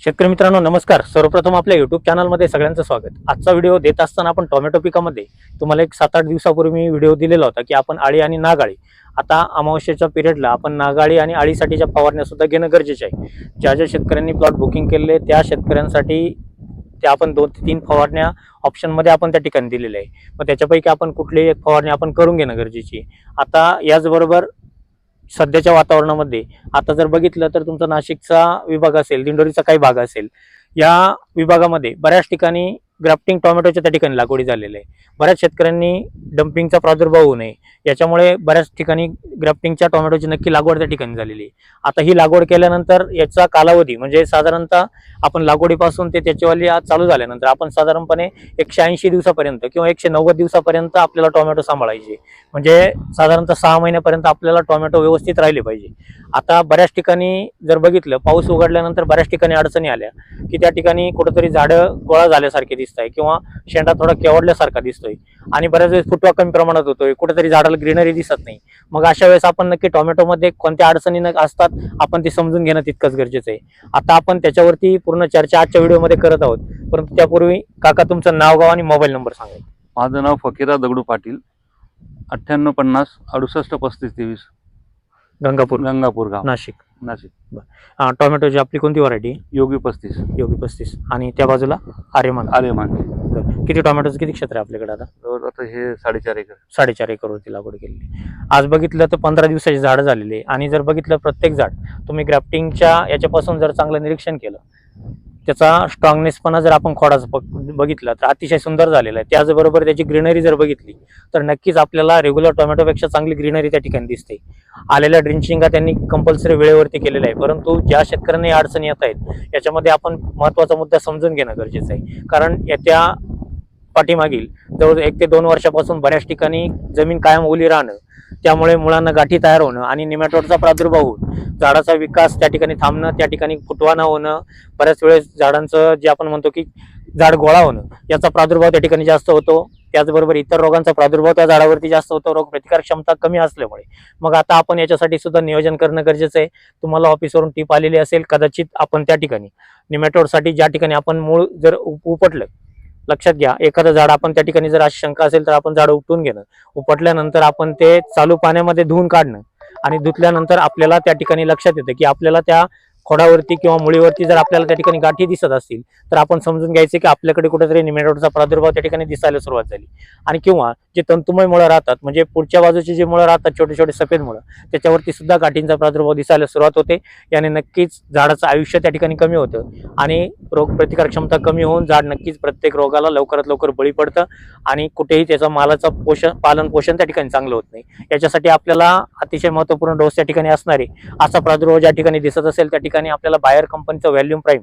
शेतकरी मित्रांनो नमस्कार. सर्वप्रथम आपल्या युट्यूब चॅनलमध्ये सगळ्यांचं स्वागत. आजचा व्हिडिओ देत असताना आपण टोमॅटो पिकामध्ये तुम्हाला एक सात आठ दिवसापूर्वी मी व्हिडिओ दिलेला होता की आपण आळी आणि नागाळी. आता अमावस्येच्या पिरियडला आपण नागाळी आणि आळीसाठीच्या फवारण्या सुद्धा घेणं गरजेचं आहे. ज्या ज्या शेतकऱ्यांनी प्लॉट बुकिंग केलेले त्या शेतकऱ्यांसाठी त्या आपण दोन ते तीन फवारण्या ऑप्शनमध्ये आपण त्या ठिकाणी दिलेल्या आहे मग त्याच्यापैकी आपण कुठलीही एक फवारणी आपण करून घेणं गरजेची आता याचबरोबर सध्याच्या वातावरणामध्ये. आता जर बघितलं तर तुमचा नाशिकचा विभाग असेल दिंडोरीचा काही भाग असेल या विभागामध्ये बऱ्याच ठिकाणी ग्राफ्टिंग टोमॅटोच्या त्या ठिकाणी लागवडी झालेल्या आहे. बऱ्याच शेतकऱ्यांनी डम्पिंगचा प्रादुर्भाव होऊ नये. याच्यामुळे बऱ्याच ठिकाणी ग्राफ्टिंगच्या टोमॅटोची नक्की लागवड त्या ठिकाणी झालेली आहे. आता ही लागवड केल्यानंतर याचा कालावधी म्हणजे साधारणतः आपण लागवडीपासून ते त्याच्यावाली आज चालू झाल्यानंतर आपण साधारणपणे एकशे ऐंशी दिवसापर्यंत किंवा एकशे नव्वद दिवसापर्यंत आपल्याला टोमॅटो सांभाळायचे. म्हणजे साधारणतः सहा महिन्यापर्यंत आपल्याला टोमॅटो व्यवस्थित राहिले पाहिजे. आता बऱ्याच ठिकाणी जर बघितलं पाऊस उघडल्यानंतर बऱ्याच ठिकाणी अडचणी आल्या की त्या ठिकाणी कुठंतरी झाडं गोळा झाल्यासारखे दिसत आहे किंवा शेंडा थोडा केवडल्यासारखा दिसतोय आणि बऱ्याच वेळेस फुटवा कमी प्रमाणात होतोय कुठेतरी झाडाला ग्रीनरी दिसत नाही. मग अशा वेळेस आपण नक्की टोमॅटोमध्ये कोणत्या अडचणी न असतात आपण ते समजून घेणं तितकंच गरजेचं आहे. आता आपण त्याच्यावरती पूर्ण चर्चा आजच्या व्हिडिओमध्ये करत आहोत. परंतु त्यापूर्वी काका तुमचं नाव गाव आणि मोबाईल नंबर सांगा. माझं नाव फकीरा दगडू पाटील अठ्ठ्याण्णव पन्नास अडुसष्ट पस्तीस तेवीस. गंगापूर. गंगापूर गाव. नाशिक. नाशिक. अं, टोमॅटोची आपली कोणती व्हरायटी योगी पस्तीस. योगी पस्तीस. आणि त्या बाजूला आर्यमान बरं. किती टोमॅटोचं किती क्षेत्र आहे आपल्याकडे आता? जवळ आता हे साडेचार एकर. साडेचार एकरवरती लागवड केलेली आज बघितलं तर पंधरा दिवसाची झाडं झालेली आहे. आणि जर बघितलं प्रत्येक झाड तुम्ही ग्राफ्टिंगच्या याच्यापासून जर चांगलं निरीक्षण केलं त्याचा स्ट्रॉंगनेसपणा जर आपण खोडाचा बघ- तर अतिशय सुंदर झालेला आहे. त्याचबरोबर त्याची ग्रीनरी जर बघितली तर नक्कीच आपल्याला रेग्युलर टोमॅटोपेक्षा चांगली ग्रीनरी त्या ठिकाणी दिसते. आलेल्या ड्रिंचिंगा त्यांनी कंपल्सरी वेळेवरती केलेलं आहे. परंतु ज्या शेतकऱ्यांना अडचणी येत आहेत याच्यामध्ये आपण महत्त्वाचा मुद्दा समजून घेणं गरजेचं आहे. कारण येत्या पाठीमागील जवळ एक ते दोन वर्षापासून बऱ्याच ठिकाणी जमीन कायम ओली राहणं त्यामुळे मुळांना गाठी तयार होणं आणि निमॅटोडचा प्रादुर्भाव होऊन झाडाचा विकास त्या ठिकाणी थांबणं त्या ठिकाणी फुटवा न होणं बऱ्याच वेळेस झाडांचं जे आपण म्हणतो की झाड गोळा होणं याचा प्रादुर्भाव त्या ठिकाणी जास्त होतो. त्याचबरोबर इतर रोगांचा प्रादुर्भाव त्या झाडावरती जास्त होतो. रोग प्रतिकार क्षमता कमी असल्यामुळे. मग आता आपण याच्यासाठी सुद्धा नियोजन करणं गरजेचं आहे. तुम्हाला ऑफिसवरून टीप आलेली असेल कदाचित आपण त्या ठिकाणी निमॅटोडसाठी ज्या ठिकाणी आपण मूळ जर उपटलं लक्षात घ्या. एखादं झाड आपण त्या ठिकाणी जर अशी शंका असेल तर आपण झाड उपटून घेणं. उपटल्यानंतर आपण ते चालू पाण्यामध्ये धुवून काढणं. आणि धुतल्यानंतर आपल्याला त्या ठिकाणी लक्षात येतं की आपल्याला त्या खोडावरती किंवा मुळीवरती जर आपल्याला त्या ठिकाणी गाठी दिसत असतील तर आपण समजून घ्यायचे की आपल्याकडे कुठेतरी निमेटोडचा प्रादुर्भाव त्या ठिकाणी दिसायला सुरुवात झाली. आणि किंवा जे तंतुमय मुळं राहतात म्हणजे पुढच्या बाजूचे जे मुळं राहतात छोटे छोटे सफेद मुळं त्याच्यावरती सुद्धा गाठींचा प्रादुर्भाव दिसायला सुरुवात होते. याने नक्कीच झाडाचं आयुष्य त्या ठिकाणी कमी होतं आणि रोग क्षमता कमी होऊन झाड नक्कीच प्रत्येक रोगाला लवकरात लवकर बळी पडतं आणि कुठेही त्याचा मालाचं पोषण पालन पोषण त्या ठिकाणी चांगलं होत नाही. याच्यासाठी आपल्याला अतिशय महत्त्वपूर्ण डोस त्या ठिकाणी असणारे असा प्रादुर्भाव ज्या ठिकाणी दिसत असेल त्या ठिकाणी आपल्याला बायर कंपनीचं व्हॅल्यूम प्राईम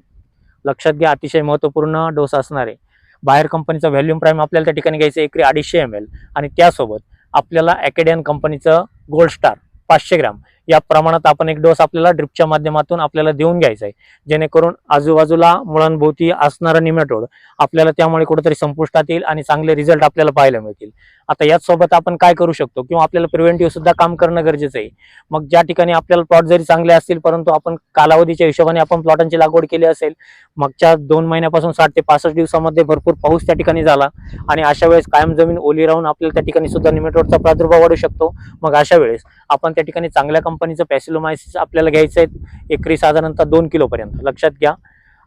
लक्षात घ्या अतिशय महत्त्वपूर्ण डोस असणार आहे. बायर कंपनीचा व्हॅल्यूम प्राईम आपल्याला त्या ठिकाणी घ्यायचं एकरी अडीचशे एम एल आणि त्यासोबत आपल्याला अकॅडियन कंपनीचं गोल्ड स्टार पाचशे ग्राम या प्रमाणात आपण एक डोस आपल्याला ड्रिपच्या माध्यमातून आपल्याला देऊन घ्यायचा आहे. जेणेकरून आजूबाजूला मुळांभोवती असणारा निमेटोड आपल्याला त्यामुळे कुठेतरी संपुष्टात येईल आणि चांगले रिझल्ट आपल्याला पाहायला मिळतील. आता याच सोबत आपण काय करू शकतो? किंवा आपल्याला प्रिव्हेंटिव्ह सुद्धा काम करणं गरजेचं आहे. मग ज्या ठिकाणी आपल्याला प्लॉट जरी चांगले असतील परंतु आपण कालावधीच्या हिशोबाने आपण प्लॉटांची लागवड केली असेल मागच्या दोन महिन्यापासून साठ ते पासष्ट दिवसामध्ये भरपूर पाऊस त्या ठिकाणी झाला आणि अशा वेळेस कायम जमीन ओली राहून आपल्याला त्या ठिकाणी सुद्धा निमेटोडचा प्रादुर्भाव वाढू शकतो. मग अशा वेळेस आपण त्या ठिकाणी चांगल्या कंपनीचं पॅसिलोमायसिस आपल्याला घ्यायचं आहे एकरी साधारणतः दोन किलोपर्यंत लक्षात घ्या.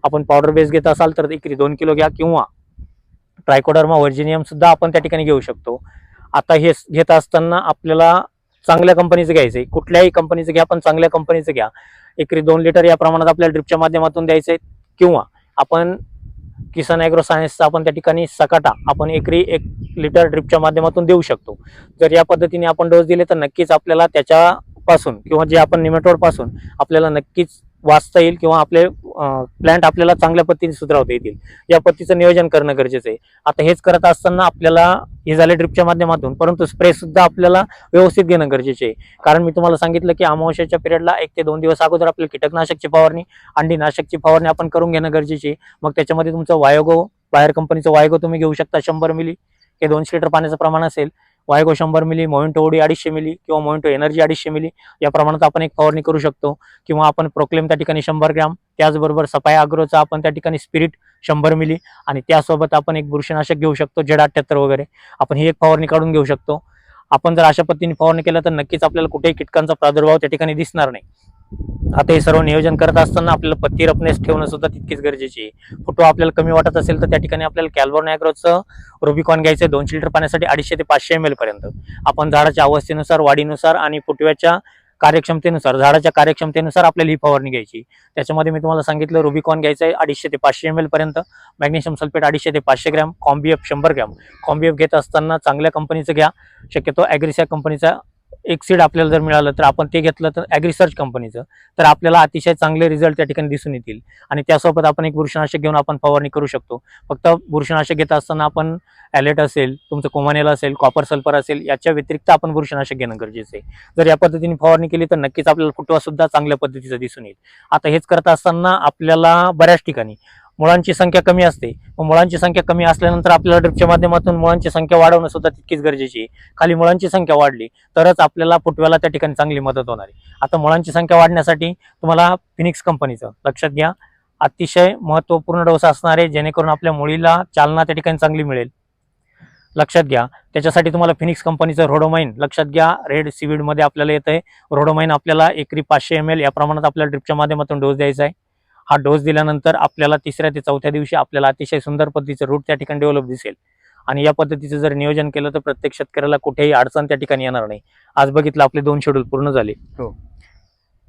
आपण पावडर बेस घेत असाल तर एकरी दोन किलो घ्या किंवा ट्रायकोडर्मा व्हर्जिनियम सुद्धा आपण त्या ठिकाणी घेऊ शकतो. आता हे घेत असताना आपल्याला चांगल्या कंपनीचं घ्यायचं आहे कुठल्याही कंपनीचं घ्या पण चांगल्या कंपनीचं घ्या. एकरी दोन लिटर या प्रमाणात आपल्याला ड्रिपच्या माध्यमातून द्यायचं आहे किंवा आपण किसान ॲग्रो सायन्सचा आपण त्या ठिकाणी सकाटा आपण एकरी एक लिटर ड्रिपच्या माध्यमातून देऊ शकतो. जर या पद्धतीने आपण डोस दिले तर नक्कीच आपल्याला त्याच्या पासून किंवा जे आपण निमेटोडपासून आपल्याला नक्कीच वाचता येईल किंवा आपले प्लॅन्ट आपल्याला चांगल्या पद्धतीने सुधारवता येतील. या पद्धतीचं नियोजन करणं गरजेचं आहे. आता हेच करत असताना आपल्याला हे झाले ड्रिपच्या माध्यमातून परंतु स्प्रे सुद्धा आपल्याला व्यवस्थित घेणं गरजेचे आहे. कारण मी तुम्हाला सांगितलं की अमावस्याच्या पिरियडला एक ते दोन दिवस अगोदर आपल्याला कीटकनाशकची फवारणी अंडीनाशकची फवारणी आपण करून घेणं गरजेचे आहे. मग त्याच्यामध्ये तुमचं वायोगो बाहेर कंपनीचं वायोगो तुम्ही घेऊ शकता शंभर मिली हे दोनशे लिटर पाण्याचं प्रमाण असेल. वायगो शंभर मिली मोइंटो ओडी अडीचशे मिली किंवा मोइंटो एनर्जी अडीचशे मिली या प्रमाणात आपण एक फवारणी करू शकतो. किंवा आपण प्रोक्लेम त्या ठिकाणी शंभर ग्रॅम त्याचबरोबर सफाई अग्रोचा आपण त्या ठिकाणी स्पिरिट शंभर मिली आणि त्यासोबत आपण एक बुरशीनाशक घेऊ शकतो जेड अठ्ठ्याहत्तर वगैरे. आपण ही एक फवारणी काढून घेऊ शकतो. आपण जर अशा पद्धतीने फवारणी केलं तर नक्कीच आपल्याला कुठेही कीटकांचा प्रादुर्भाव त्या ठिकाणी दिसणार नाही. आता हे सर्व नियोजन करत असताना आपल्याला पत्ती रफनेस ठेवणं सुद्धा तितकीच गरजेची आहे. फोटो आपल्याला कमी वाटत असेल तर त्या ठिकाणी आपल्याला कॅल्बॉर्न ॲग्रोचं रुबिकॉन घ्यायचं आहे दोनशे लिटर पाण्यासाठी अडीचशे ते पाचशे एम एल पर्यंत. आपण झाडाच्या अवस्थेनुसार वाढीनुसार आणि फुटव्याच्या कार्यक्षमतेनुसार झाडाच्या कार्यक्षमतेनुसार आपल्याला ही फवारणी घ्यायची. त्याच्यामध्ये मी तुम्हाला सांगितलं रुबिकॉन घ्यायचं आहे अडीचशे ते पाचशे एम एल पर्यंत. मॅग्नेशियम सल्फेट अडीचशे ते पाचशे ग्रॅम कॉम्बीएफ शंभर ग्रॅम. कॉम्बीएफ घेत असताना चांगल्या कंपनीचं घ्या. शक्यतो ॲग्रिसिया कंपनीचा एक सीड आपल्याला जर मिळालं तर आपण ते घेतलं तर ॲग्रिसर्च कंपनीचं तर आपल्याला अतिशय चांगले रिझल्ट त्या ठिकाणी दिसून येतील. आणि त्यासोबत आपण एक बुरशीनाशक घेऊन आपण फवारणी करू शकतो. फक्त बुरशीनाशक घेत असताना आपण ॲलेट असेल तुमचं कोमानेल असेल कॉपर सल्फर असेल याच्या व्यतिरिक्त आपण बुरशीनाशक घेणं गरजेचं आहे. जर या पद्धतीने फवारणी केली तर नक्कीच आपल्याला फुटवा सुद्धा चांगल्या पद्धतीचा दिसून येईल. आता हेच करत असताना आपल्याला बऱ्याच ठिकाणी मुळांची संख्या कमी असते. मग मुळांची संख्या कमी असल्यानंतर आपल्याला ड्रिपच्या माध्यमातून मुळांची संख्या वाढवणं सुद्धा तितकीच गरजेची आहे. खाली मुळांची संख्या वाढली तरच आपल्याला फुटव्याला त्या ठिकाणी चांगली मदत होणार आहे. आता मुळांची संख्या वाढण्यासाठी तुम्हाला फिनिक्स कंपनीचं लक्षात घ्या. अतिशय महत्त्वपूर्ण डोस असणार आहे जेणेकरून आपल्या मुळीला चालना त्या ठिकाणी चांगली मिळेल. लक्षात घ्या. त्याच्यासाठी तुम्हाला फिनिक्स कंपनीचं रोडोमाइन लक्षात घ्या. रेड सीवीडमध्ये आपल्याला येतं आहे रोडोमाइन आपल्याला एकरी पाचशे एम एल या प्रमाणात आपल्याला ड्रिपच्या माध्यमातून डोस द्यायचा आहे. हा डोस दिल्यानंतर आपल्याला तिसऱ्या ते चौथ्या दिवशी आपल्याला अतिशय सुंदर पद्धतीचं रूट त्या ठिकाणी डेव्हलप दिसेल. आणि या पद्धतीचं जर नियोजन केलं तर प्रत्येक शेतकऱ्याला कुठेही अडचण त्या ठिकाणी येणार नाही. आज बघितलं आपले दोन शेड्यूल पूर्ण झाले. हो.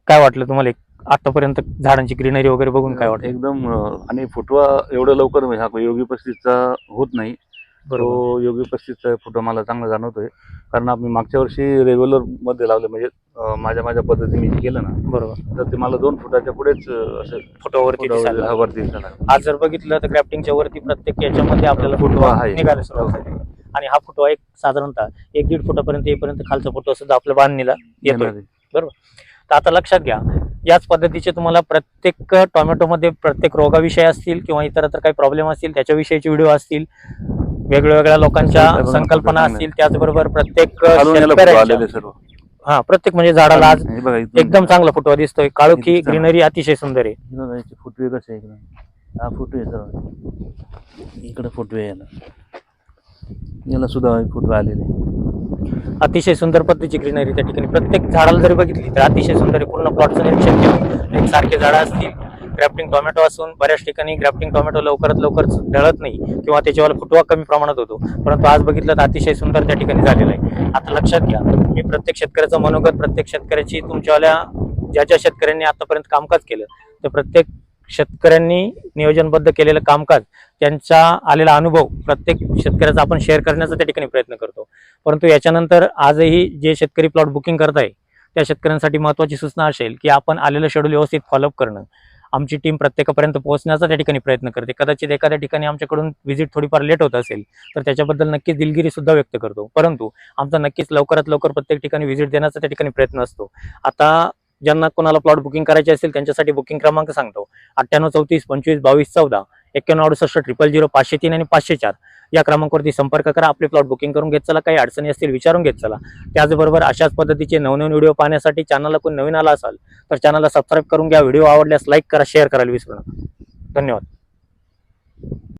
काय वाटलं तुम्हाला? एक- आतापर्यंत झाडांची ग्रीनरी वगैरे बघून काय वाटलं एकदम आणि फुटवा एवढं लवकर म्हणजे हा योगी पस्तीसचा होत नाही. तो योगी पस्तीसचा फुटवा मला चांगला जाणवतोय कारण आम्ही मागच्या वर्षी रेग्युलरमध्ये लावले म्हणजे अं, माझ्या माझ्या पद्धतीने जे केलं ना बरोबर तर ते मला दोन फुटाच्या पुढेच अं, असं फोटोवरती दिसायला फुटावर- हा, लागलं. वरती दिसायला लागलं. आज जर बघितलं तर ग्राफ्टिंगच्या वरती प्रत्येक याच्यामध्ये आपल्याला फुटवा आहे. निघायला सुरुवात झाली आणि हा फुटवा एक साधारणतः एक दीड फुटापर्यंत येईपर्यंत खालचा फुटवा सुद्धा आपल्या बांधणीला येतोय येणार. तर आता लक्षात घ्या याच पद्धतीचे तुम्हाला प्रत्येक टोमॅटोमध्ये प्रत्येक रोगाविषयी असतील किंवा इतरत्र काही प्रॉब्लेम असतील त्याच्याविषयीचे व्हिडिओ असतील वेगळ्या वेगळ्या लोकांच्या संकल्पना. असतील त्याचबरोबर प्रत्येक शेतकऱ्याच्या- सर्व. हा प्रत्येक म्हणजे झाडाला आज एकदम चांगला फुटवा दिसतोय. काळोखी. ग्रीनरी अतिशय सुंदर आहे. फुटवे कसे हा फुटवे सर्व. इकडे फुटवे याला याला सुद्धा फुटवे आलेले अतिशय सुंदर पद्धतीची ग्रीनरी त्या ठिकाणी. प्रत्येक झाडाला जरी बघितली तर अतिशय सुंदर आहे. पूर्ण प्लॉटचं निरीक्षण केलं सारखे झाडं असतील. ग्राफ्टिंग टोमॅटो असून बऱ्याच ठिकाणी ग्राफ्टिंग टोमॅटो लवकरात लवकर ढळत नाही किंवा त्याच्यावर फुटवा कमी प्रमाणात होतो. परंतु आज बघितलं तर अतिशय सुंदर त्या ठिकाणी झालेलं आहे. आता लक्षात घ्या मी प्रत्येक शेतकऱ्याचं मनोगत प्रत्येक शेतकऱ्याची तुमच्यावाल्या ज्या ज्या शेतकऱ्यांनी आतापर्यंत कामकाज केलं तर प्रत्येक शेतकऱ्यांनी नियोजनबद्ध केलेलं कामकाज त्यांचा आलेला अनुभव प्रत्येक शेतकऱ्याचा आपण शेअर करण्याचा त्या ठिकाणी प्रयत्न करतो. परंतु याच्यानंतर आजही जे शेतकरी प्लॉट बुकिंग करत आहे त्या शेतकऱ्यांसाठी महत्त्वाची सूचना असेल की आपण आलेलं शेड्यूल व्यवस्थित फॉलोअप करणं. आमची टीम प्रत्येकापर्यंत पोहोचण्याचा त्या ठिकाणी प्रयत्न करते. कदाचित एखाद्या ठिकाणी आमच्याकडून व्हिजिट थोडीफार लेट होत असेल तर त्याच्याबद्दल नक्कीच दिलगिरी सुद्धा व्यक्त करतो. परंतु आमचा नक्कीच लवकरात लवकर प्रत्येक ठिकाणी व्हिजिट देण्याचा त्या ठिकाणी प्रयत्न असतो. आता ज्यांना कोणाला प्लॉट बुकिंग करायचे असेल त्यांच्यासाठी बुकिंग क्रमांक सांगतो. अठ्ठ्याण्णव चौतीस पंचवीस बावीस चौदा. एक्क्याण्णव अडुसष्ट ट्रिपल झिरो पाचशे तीन आणि पाचशे चार. या क्रमांकावरती संपर्क करा. आपले प्लॉट बुकिंग करून घेत चला. काही अडचणी असतील विचारून घेत चला. त्याचबरोबर अशाच पद्धतीचे नवनवीन व्हिडिओ पाहण्यासाठी चॅनलला कोण नवीन आला असाल तर चॅनलला सबस्क्राईब करून घ्या. व्हिडिओ आवडल्यास लाईक करा शेअर करायला विसरू नका. धन्यवाद.